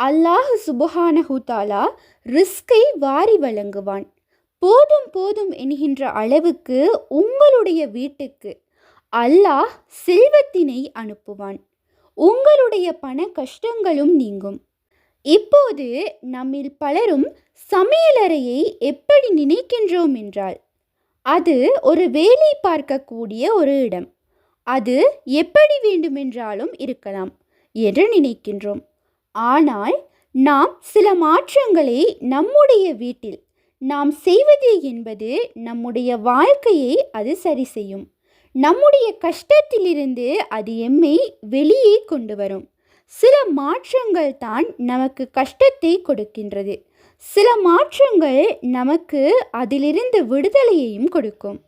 அல்லாஹ் சுபஹானஹூதாலா ரிஸ்கை வாரி வழங்குவான். போதும் போதும் என்கின்ற அளவுக்கு உங்களுடைய வீட்டுக்கு அல்லாஹ் செல்வத்தினை அனுப்புவான். உங்களுடைய பண கஷ்டங்களும் நீங்கும். இப்போது நம்மில் பலரும் சமையலறையை எப்படி நினைக்கின்றோம் என்றால் அது ஒரு வேலை பார்க்கக்கூடிய ஒரு இடம். அது எப்படி வேண்டுமென்றாலும் இருக்கலாம் என்று நினைக்கின்றோம். ஆனால் நாம் சில மாற்றங்களை நம்முடைய வீட்டில் நாம் செய்வது என்பது நம்முடைய வாழ்க்கையை அது சரி செய்யும். நம்முடைய கஷ்டத்திலிருந்து அது எம்மை வெளியே கொண்டு வரும். சில மாற்றங்கள் தான் நமக்கு கஷ்டத்தை கொடுக்கின்றது. சில மாற்றங்கள் நமக்கு அதிலிருந்து விடுதலையையும் கொடுக்கும்.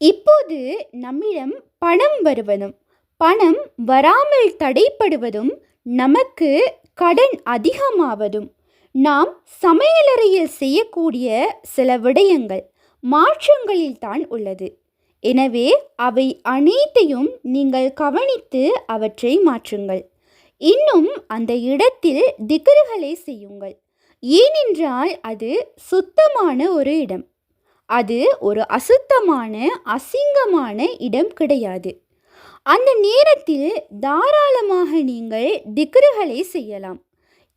இப்போது நம்மிடம் பணம் வருவதும் பணம் வராமல் தடைப்படுவதும் நமக்கு கடன் அதிகமாவதும் நாம் சமையலறையில் செய்யக்கூடிய சில விடயங்கள் மாற்றங்களில் தான் உள்ளது. எனவே அவை அனைத்தையும் நீங்கள் கவனித்து அவற்றை மாற்றுங்கள். இன்னும் அந்த இடத்தில் திகர்களை செய்யுங்கள். ஏனென்றால் அது சுத்தமான ஒரு இடம். அது ஒரு அசுத்தமான அசிங்கமான இடம் கிடையாது. அந்த நேரத்தில் தாராளமாக நீங்கள் திக்ருகளை செய்யலாம்.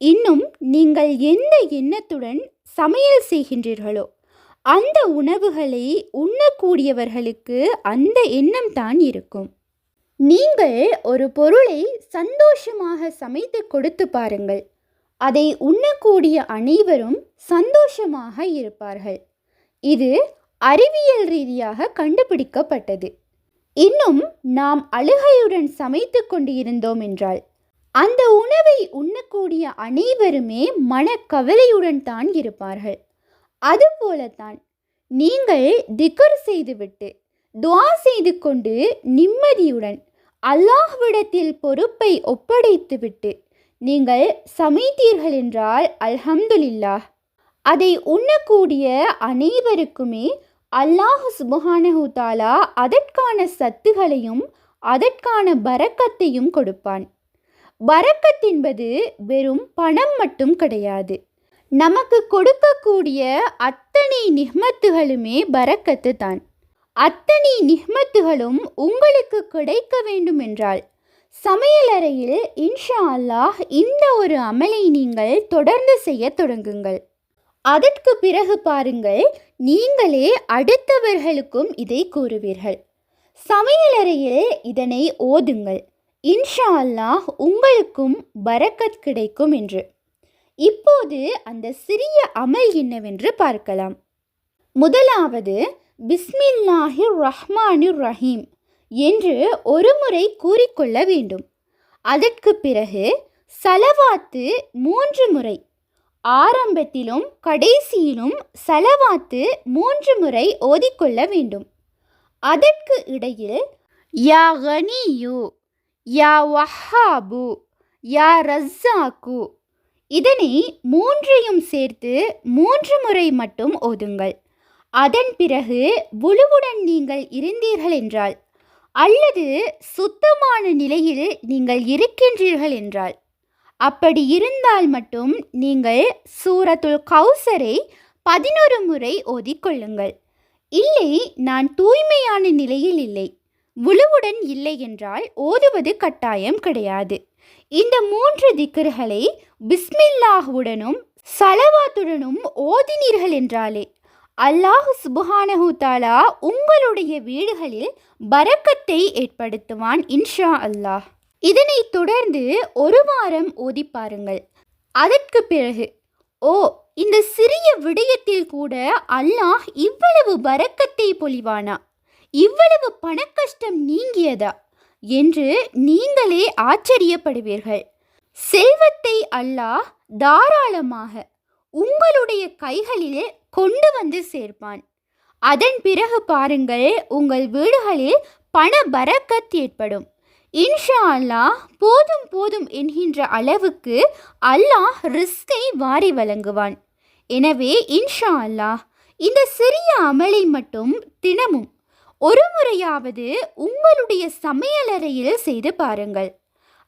இன்னும் நீங்கள் எந்த எண்ணத்துடன் சமையல் செய்கின்றீர்களோ அந்த உணவுகளை உண்ணக்கூடியவர்களுக்கு அந்த எண்ணம் தான் இருக்கும். நீங்கள் ஒரு பொருளை சந்தோஷமாக சமைத்து கொடுத்து பாருங்கள். அதை உண்ணக்கூடிய அனைவரும் சந்தோஷமாக இருப்பார்கள். இது அறிவியல் ரீதியாக கண்டுபிடிக்கப்பட்டது. இன்னும் நாம் அழுகையுடன் சமைத்து கொண்டிருந்தோம் என்றால் அந்த உணவை உண்ணக்கூடிய அனைவருமே மனக்கவலையுடன் தான் இருப்பார்கள். அதுபோலத்தான் நீங்கள் திக்கர் செய்துவிட்டு துவா செய்து கொண்டு நிம்மதியுடன் அல்லாஹ்விடத்தில் பொறுப்பை ஒப்படைத்துவிட்டு நீங்கள் சமைத்தீர்கள் என்றால் அல்ஹம்துலில்லாஹ். அதை உண்ணக்கூடிய அனைவருக்குமே அல்லாஹ் சுபஹானஹூதாலா அதற்கான சத்துகளையும் அதற்கான பரக்கத்தையும் கொடுப்பான். பரக்கத் என்பது வெறும் பணம் மட்டும் கிடையாது. நமக்கு கொடுக்கக்கூடிய அத்தனை நிஹ்மத்துகளுமே பரக்கத்து தான். அத்தனை நிஹ்மத்துகளும் உங்களுக்கு கிடைக்க வேண்டும் என்றால் சமையலறையில் இன்ஷா அல்லாஹ் இந்த ஒரு அமலை நீங்கள் தொடர்ந்து செய்ய தொடங்குங்கள். அதற்கு பிறகு பாருங்கள் நீங்களே அடுத்தவர்களுக்கும் இதை கூறுவீர்கள். சமையலறையில் இதனை ஓதுங்கள். இன்ஷா அல்லாஹ் உங்களுக்கும் பரக்கத் கிடைக்கும் என்று. இப்போது அந்த சிறிய அமல் என்னவென்று பார்க்கலாம். முதலாவது பிஸ்மில்லாஹி ரஹ்மானிர் ரஹீம் என்று ஒருமுறை கூறிக்கொள்ள வேண்டும். அதற்கு பிறகு சலவாத்து மூன்று முறை. ஆரம்பத்திலும் கடைசியிலும் செலவாத்து மூன்று முறை ஓதிக்கொள்ள வேண்டும். அதற்கு இடையில் யா கனியு யா வஹாபு யா ரஸ்ஸாக்கு இதனை மூன்றையும் சேர்த்து மூன்று முறை மட்டும் ஓதுங்கள். அதன் பிறகு புழுவுடன் நீங்கள் இருந்தீர்கள் என்றால் அல்லது சுத்தமான நிலையில் நீங்கள் இருக்கின்றீர்கள் என்றால் அப்படி இருந்தால் மட்டும் நீங்கள் சூரத்துல் கௌசரை பதினொரு முறை ஓதிக்கொள்ளுங்கள். இல்லை நான் தூய்மையான நிலையில் இல்லை. உழுவுடன் இல்லை என்றால் ஓதுவது கட்டாயம் கிடையாது. இந்த மூன்று திக்கர்களை பிஸ்மில்லாஹுடனும் சலவாத்துடனும் ஓதினீர்கள் என்றாலே அல்லாஹ் சுபஹானஹு தாலா உங்களுடைய வீடுகளில் பரக்கத்தை ஏற்படுத்துவான் இன்ஷா அல்லாஹ். இதனை தொடர்ந்து ஒரு வாரம் ஓதி பாருங்கள். அதற்கு பிறகு ஓ இந்த சிறிய விடயத்தில் கூட அல்லாஹ் இவ்வளவு வரக்கத்தை பொழிவானா? இவ்வளவு பணக்கஷ்டம் நீங்கியதா? என்று நீங்களே ஆச்சரியப்படுவீர்கள். செல்வத்தை அல்லாஹ் தாராளமாக உங்களுடைய கைகளில் கொண்டு வந்து சேர்ப்பான். அதன் பிறகு பாருங்கள் உங்கள் வீடுகளில் பண பரக்கத் ஏற்படும். இன்ஷா அல்லாஹ் போதும் போதும் என்கின்ற அளவுக்கு அல்லாஹ் ரிஸ்கை வாரி வழங்குவான். எனவே இன்ஷா அல்லாஹ் இந்த சிறிய அமலை மட்டும் தினமும் ஒரு முறையாவது உங்களுடைய சமையலறையில் செய்து பாருங்கள்.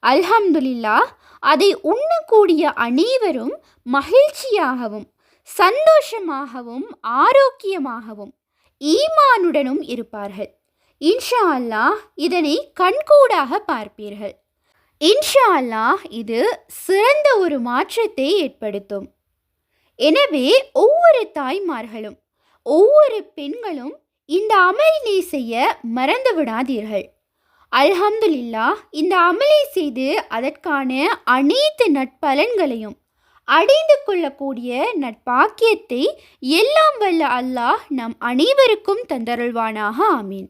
அல்ஹம்துலில்லா அதை உண்ணக்கூடிய அனைவரும் மகிழ்ச்சியாகவும் சந்தோஷமாகவும் ஆரோக்கியமாகவும் ஈமானுடனும் இருப்பார்கள். இன்ஷா அல்லாஹ் இதனை கண்கூடாக பார்ப்பீர்கள். இன்ஷா அல்லாஹ் இது சிறந்த ஒரு மாற்றத்தை ஏற்படுத்தும். எனவே ஒவ்வொரு தாய்மார்களும் ஒவ்வொரு பெண்களும் இந்த அமலினை செய்ய மறந்து விடாதீர்கள். அல்ஹம்துலில்லா இந்த அமலை செய்து அதற்கான அனைத்து நட்பலன்களையும் அடைந்து கொள்ளக்கூடிய நட்பாக்கியத்தை எல்லாம் வல்ல அல்லாஹ் நம் அனைவருக்கும் தந்தருள்வானாக. ஆமீன்.